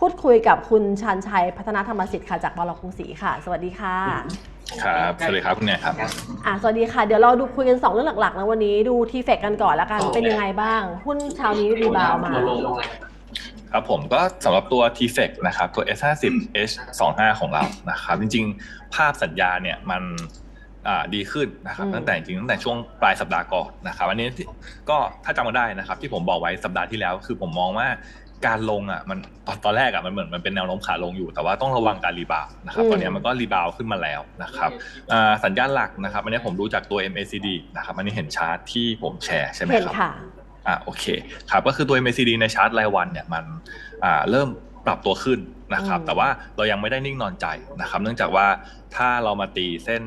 พูดคุยกับคุณชันชัยพัฒนาธรรมสิทธิ์ค่ะจากบลกรุงศรีค่ะ สวัสดีค่ะ ครับสวัสดีครับคุณเนี่ยครับอะสวัสดีค่ะ เดี๋ยวเราดูคุยกันสองเรื่องหลักๆนะวันนี้ดูทีเฟกกันก่อนแล้วกันเป็นยังไงบ้าง หุ้นเช้านี้รีบาวด์มาครับผมก็สำหรับตัว t f e c นะครับตัว S50H25 ของเรานะครับจริงๆ ภาพสัญญาเนี่ยมันอ่าดีขึ้นนะครับอืมตั้งแต่จริงๆตั้งแต่ช่วงปลายสัปดาห์ก่อนนะครับอันนี้ที่ก็ถ้าจำกันได้นะครับ ที่ผมบอกไว้สัปดาห์ที่แล้ว คือผมมองว่า การลงอะมันตอนตอนแรกอะมันเหมือนมันเป็นแนวโน้มขาลงอยู่ แต่ว่าต้องระวังการรีบาวด์นะครับตอนนี้มันก็รีบาวด์ขึ้นมาแล้วนะครับอ่าสัญญาณหลักนะครับอันนี้ผมดูจากตัว MACD นะครับอันนี้เห็นชาร์ตที่ผมแชร์ใช่ไหมเห็นครับค่ะอ่าโอเคครับก็คือตัว MACD ในชาร์ตรายวันเนี่ยมันอ่าเริ่มปรับตัวขึ้นนะครับอืมแต่ว่าเรายังไม่ได้นิ่งนอนใจนะครับ เนื่องจากว่าถ้าเรามาตีเส้น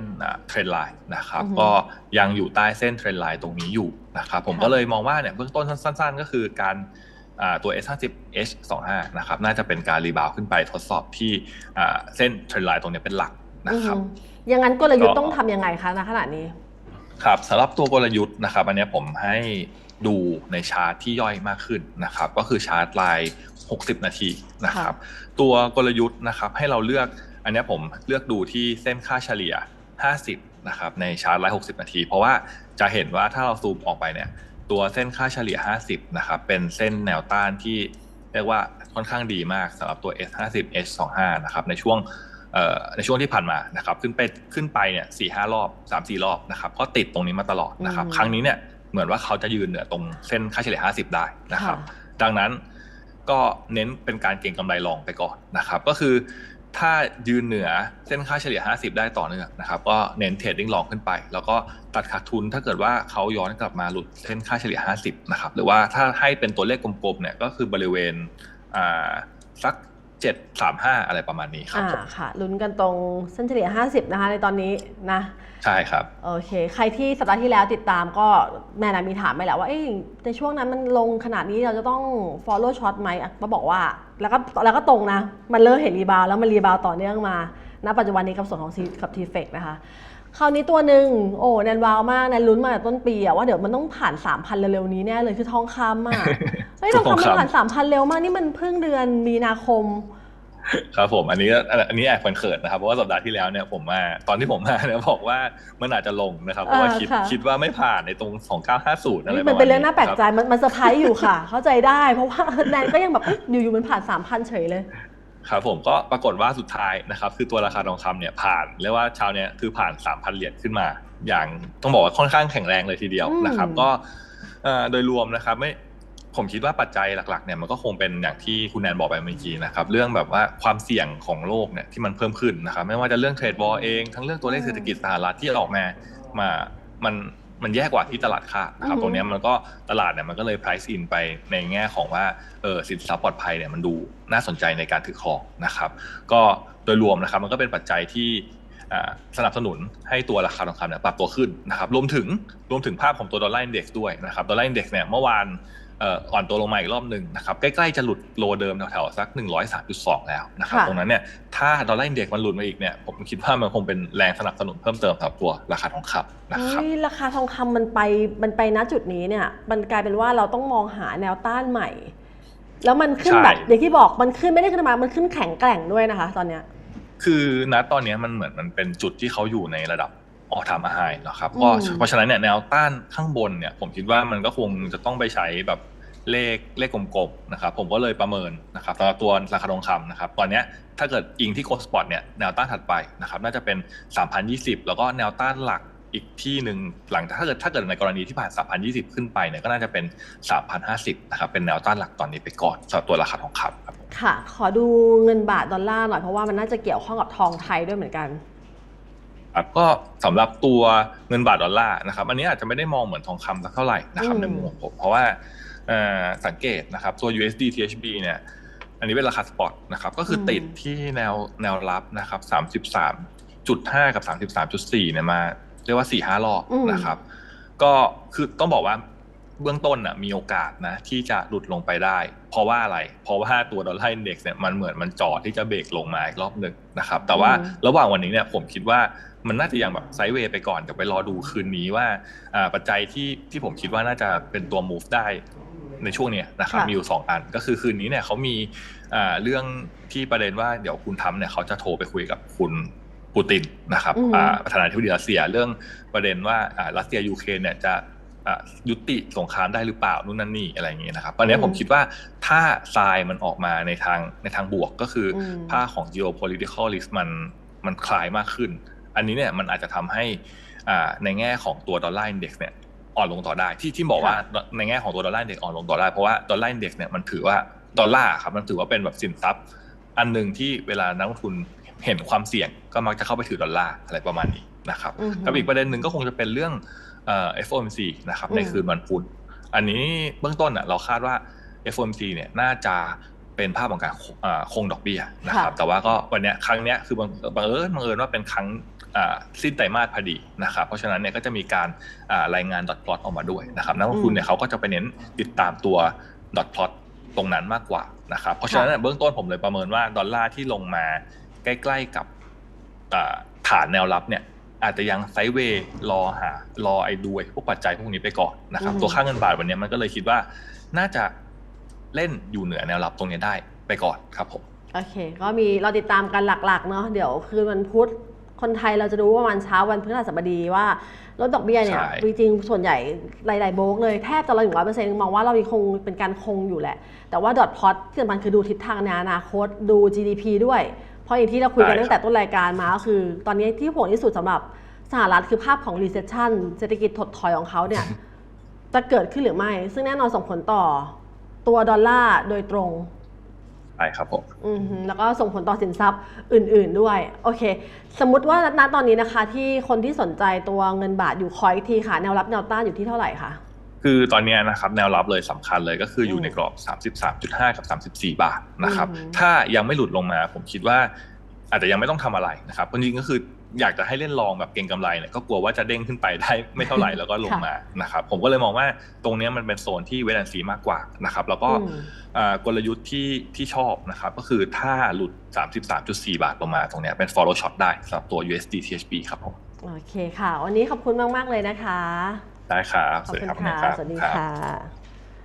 เทรนไลน์นะครับก็ยังอยู่ใต้เส้นเทรนไลน์ตรงนี้อยู่นะครับผมก็เลยมองว่าเนี่ยเบื้องต้นสั้น ๆ ก็คือการอ่า ตัว S50H25 นะครับน่าจะเป็นการรีบาวด์ขึ้นไปทดสอบที่อ่าเส้นเทรนไลน์ตรงเนี้ยเป็นหลักนะครับอืมอยังงั้นกลยุทธ์ก็ต้องทำยังไงคะณขณะนี้ครับสำหรับตัวกลยุทธ์นะครับอันเนี้ยผมให้ดูในชาร์ตที่ย่อยมากขึ้นนะครับ ก็คือชาร์ตราย 60 นาทีนะครับ ตัวกลยุทธ์นะครับให้เราเลือกอันเนี้ยผมเลือกดูที่เส้นค่าเฉลี่ย 50 นะครับในชาร์ตราย 60 นาที เพราะว่าจะเห็นว่าถ้าเราซูมออกไปเนี่ย ตัวเส้นค่าเฉลี่ย 50 นะครับเป็นเส้นแนวต้านที่เรียกว่าค่อนข้างดีมากสำหรับตัว S50 H25 นะครับในช่วงเอ่อในช่วงที่ผ่านมานะครับขึ้นไปขึ้นไปเนี่ยสี่ห้ารอบสามสี่รอบนะครับก็ติดตรงนี้มาตลอดนะครับอืมครั้งนี้เนี่ยเหมือนว่าเขาจะยืนเหนือตรงเส้นค่าเฉลี่ย 50 ได้นะครับค่ะดังนั้นก็เน้นเป็นการเก็งกำไรรองไปก่อนนะครับ ก็คือ ถ้ายืนเหนือเส้นค่าเฉลี่ย 50 ได้ต่อเนื่องนะครับก็เน้นเทรดดิ้งลองขึ้นไป แล้วก็ตัดขาดทุนถ้าเกิดว่าเขาย้อนกลับมาหลุดเส้นค่าเฉลี่ย 50 นะครับหรือว่าถ้าให้เป็นตัวเลขกลมๆเนี่ยก็คือบริเวณอ่าสัก 735 อะไรประมาณนี้ครับอ่าผมค่ะลุ้นกันตรงเส้นเฉลี่ย 50 นะคะในตอนนี้นะใช่ครับโอเค ใครที่สัปดาห์ที่แล้วติดตามก็แม่นะมีถามไปแล้วว่าเอ้ยในช่วงนั้นมันลงขนาดนี้เราจะต้อง follow short ไหมอะก็บอกว่าแล้วก็แล้วก็ตรงนะ มันเริ่มเห็นรีบาวด์แล้วมันรีบาวด์ต่อเนื่องมาณปัจจุบันนี้กับส่วนของ C กับ t f e c นะคะคราวนี้ตัวหนึ่งโอ้แนนวาวมากแนนลุ้นมาตั้งแต่ต้นปีอะว่าเดี๋ยวมันต้องผ่าน 3,000 เร็วๆนี้แน่เลยคือทองคำอะเฮ้ยทองคำมันผ่าน 3,000 เร็วมากนี่มันเพิ่งเดือนมีนาคม ครับผมอันนี้ก็อันนี้แอบเขินๆนะครับ เพราะว่าสัปดาห์ที่แล้วเนี่ยผมมาตอนที่ผมมาเนี่ยบอกว่ามันอาจจะลงนะครับ เพราะว่าอ่าคิดค่ะคิดว่าไม่ผ่านในตรง 2950อะไรประนี่มาณมันเป็นเรื่องน่าแปลกใจครับมันมันเซอร์ไพรส์อยู่ค่ะ เข้าใจได้ เพราะว่าแนนก็ยังแบบเอ๊ะอยู่ๆมันผ่าน 3,000 เฉยเลยครับผมก็ปรากฏว่าสุดท้ายนะครับคือตัวราคาทองคำเนี่ยผ่านเรียกว่าเช้าเนี่ยคือผ่าน 3,000 เหรียญขึ้นมา อย่างต้องบอกว่าค่อนข้างแข็งแรงเลยทีเดียวอืมนะครับ ก็เอ่อโดยรวมนะครับไม่ ผมคิดว่าปัจจัยหลักๆเนี่ยมันก็คงเป็นอย่างที่คุณแนนบอกไปเมื่อกี้นะครับเรื่องแบบว่าความเสี่ยงของโลกเนี่ยที่มันเพิ่มขึ้นนะครับไม่ว่าจะเรื่องเทรดวอลเองทั้งเรื่องตัวเลขเศรษฐกิจสหรัฐที่ออกมามามันมันแย่กว่าที่ตลาดคาดนะครับอือฮึตรงเนี้ยมันก็ตลาดเนี่ยมันก็เลย price in ไปในแง่ของว่าเออสินทรัพย์ปลอดภัยเนี่ยมันดูน่าสนใจในการถือครองนะครับก็โดยรวมนะครับมันก็เป็นปัจจัยที่อ่าสนับสนุนให้ตัวราคาทองคำเนี่ยปรับตัวขึ้นนะครับรวมถึงรวมถึงภาพของตัวดอลลาร์อินเด็กซ์ด้วยนะครับดอลลาร์อินเด็กซ์เนี่ยเมื่อวานเอ่ออ่อนตัวลงมาอีกรอบหนึ่งนะครับใกล้ๆจะหลุดโลเดิมแถวๆสัก 103.2 แล้วนะครับค่ะตรงนั้นเนี่ยถ้าดอลลาร์อินเด็กซ์มันหลุดมาอีกเนี่ยผมคิดว่ามันคงเป็นแรงสนับสนุนเพิ่มเติมสำหรับตัวราคาทองคำนะครับเฮ้ยราคาทองคำมันไปมันไปณจุดนี้เนี่ยมันกลายเป็นว่าเราต้องมองหาแนวต้านใหม่ แล้วมันขึ้นใช่แบบอย่างที่บอกมันขึ้นไม่ได้ขึ้นมา มันขึ้นแข็งแกร่งด้วยนะคะ ตอนเนี้ยคือณตอนเนี้ยมันเหมือนมันเป็นจุดที่เขาอยู่ในระดับออทามไฮนะครับอืมก็เพราะฉะนั้นเนี่ยแนวต้านข้างบนเนี่ยผมคิดว่ามันก็คงจะต้องไปใช้แบบ เลขเลขกลมๆนะครับผมก็เลยประเมินนะครับสำหรับตัวราคาทองคำนะครับตอนเนี้ยถ้าเกิดอิงที่โกลสปอร์ตเนี่ยแนวต้านถัดไปนะครับน่าจะเป็น 3,020 แล้วก็แนวต้านหลักอีกที่หนึ่งหลังถ้าเกิดถ้าเกิดในกรณีที่ผ่าน 3,020 ขึ้นไปเนี่ยก็น่าจะเป็น 3,050 นะครับ เป็นแนวต้านหลักตอนนี้ไปก่อนสำหรับตัวราคาทองคำครับค่ะ ขอดูเงินบาทดอลลาร์หน่อยเพราะว่ามันน่าจะเกี่ยวข้องกับทองไทยด้วยเหมือนกันครับก็สำหรับตัวเงินบาทดอลลาร์นะครับอันนี้อาจจะไม่ได้มองเหมือนทองคำสักเท่าไหร่นะครับอืมในมุมของผมเพราะว่าเอ่อ สังเกตนะครับตัว USD THB เนี่ยอันนี้เป็นราคาสปอตนะครับก็คือติดที่แนวแนวรับนะครับ33.5กับ33.4เนี่ยมาเรียกว่า4-5รอบนะครับ ก็คือต้องบอกว่าเบื้องต้นน่ะมีโอกาสนะที่จะหลุดลงไปได้ เพราะว่าอะไร เพราะว่าตัวดอลลาร์อินเด็กซ์เนี่ยมันเหมือนมันจอดที่จะเบรกลงมาอีกรอบหนึ่งนะครับ แต่ว่าระหว่างวันนี้เนี่ยผมคิดว่ามันน่าจะยังแบบไซด์เวย์ไปก่อนเดี๋ยวไปรอดูคืนนี้ว่าอ่าปัจจัยที่ที่ผมคิดว่าน่าจะเป็นตัว move ได้ ในช่วงเนี้ยนะครับค่ะมีอยู่สองอัน ก็คือคืนนี้เนี่ยเขามีอ่าเรื่องที่ประเด็นว่าเดี๋ยวคุณทำเนี่ยเขาจะโทรไปคุยกับคุณปูตินนะครับอืมอ่าประธานาธิบดีรัสเซียเรื่องประเด็นว่าอ่ารัสเซียยูเครนเนี่ยจะอ่ายุติสงครามได้หรือเปล่านู่นนั่นนี่อะไรอย่างเงี้ยนะครับตอนนี้ผมคิดว่าถ้าทรายมันออกมาในทางในทางบวกก็คืออมภาคของ geopolitical risk มันมันคลายมากขึ้น อันนี้เนี่ยมันอาจจะทำให้อ่าในแง่ของตัวดอลลาร์อินเด็กซ์เนี่ย อ่อนลงต่อได้ที่ที่บอกว่าในแง่ของตัวดอลลาร์อินเด็กซ์อ่อนลงต่อได้เพราะว่าดอลลาร์อินเด็กซ์เนี่ยมันถือว่าดอลลาร์ครับมันถือว่าเป็นแบบสินทรัพย์ อันหนึ่งที่เวลานักลงทุนเห็นความเสี่ยงก็มักจะเข้าไปถือดอลลาร์อะไรประมาณนี้นะครับอือฮึกับอีกประเด็นหนึ่งก็คงจะเป็นเรื่องเอ่อ FOMC นะครับอืมในคืนวันพุธอันนี้เบื้องต้นอะเราคาดว่า FOMC เนี่ยน่าจะ เป็นภาพของการคงอ่าคงดอกเบี้ยนะครับ แต่ว่าก็วันเนี้ยครั้งเนี้ยคือบังบังเอิญบังเอิญว่าเป็นครั้งอ่าสิ้นไตรมาสพอดีนะครับ เพราะฉะนั้นเนี่ยก็จะมีการอ่ารายงานดอทพลอตออกมาด้วยนะครับนักลงทุนเนี่ยเขาก็จะไปเน้นติดตามตัวดอทพลอตตรงนั้นมากกว่านะครับ เพราะฉะนั้นเนี่ยเบื้องต้นผมเลยประเมินว่าดอลลาร์ที่ลงมาใกล้ๆกับอ่าฐานแนวรับเนี่ยอาจจะยังไซด์เวย์รอหารอไอ้ดูไอ้พวกปัจจัยพวกนี้ไปก่อนนะครับอืมตัวค่าเงินบาทวันนี้มันก็เลยคิดว่าน่าจะ เล่นอยู่เหนือแนวรับตรงนี้ได้ไปก่อนครับผมโอเค ก็มีเราติดตามกันหลักๆเนาะเดี๋ยวคืนวันพุธคนไทยเราจะรู้ว่าวันเช้าวันพฤหัสบดีว่าลดดอกเบี้ยเนี่ยใช่จริงๆส่วนใหญ่หลายๆโบรกเลยแทบจะเราอยู่ร้อยเปอร์เซ็นต์มองว่าเรายังคงเป็นการคงอยู่แหละ แต่ว่าดอทพอตที่สำคัญคือดูทิศทางในอนาคตดู GDP ด้วย เพราะอย่างที่เราคุยกันตั้งแต่ต้นรายการมาก็คือ ตอนนี้ที่ห่วงที่สุดสำหรับสหรัฐคือภาพของ recession เศรษฐกิจถดถอยของเขาเนี่ยจะเกิดขึ้นหรือไม่ ซึ่งแน่นอนส่งผลต่อ ตัวดอลลาร์โดยตรงใช่ครับผมอือฮึแล้วก็ส่งผลต่อสินทรัพย์อื่น ๆด้วย โอเค สมมุติว่าณตอนนี้นะคะ ที่คนที่สนใจตัวเงินบาทอยู่คอยอีกทีค่ะ แนวรับแนวต้านอยู่ที่เท่าไหร่คะคือตอนนี้นะครับแนวรับเลยสำคัญเลยก็คืออมยู่ในกรอบ 33.5 กับ 34 บาทนะครับอืมถ้ายังไม่หลุดลงมาผมคิดว่าอาจจะยังไม่ต้องทำอะไรนะครับจริงๆก็คือ อยากจะให้เล่นลองแบบเก็งกำไรเนี่ยก็กลัวว่าจะเด้งขึ้นไปได้ไม่เท่าไหร่แล้วก็ลงมานะครับผมก็เลยมองว่าตรงเนี้ยมันเป็นโซนที่เวทแอนซีมากกว่านะครับแล้วก็อืมอ่ากลยุทธ์ที่ที่ชอบนะครับก็คือถ้าหลุด 33.4 บาทลงมาตรงเนี้ยเป็น follow shot ได้สำหรับตัว USD THB ครับผมโอเคค่ะ วันนี้ขอบคุณมาก ๆ เลยนะคะ ได้ครับ ขอบคุณณค่ะรับสวัสดีรับค่ะ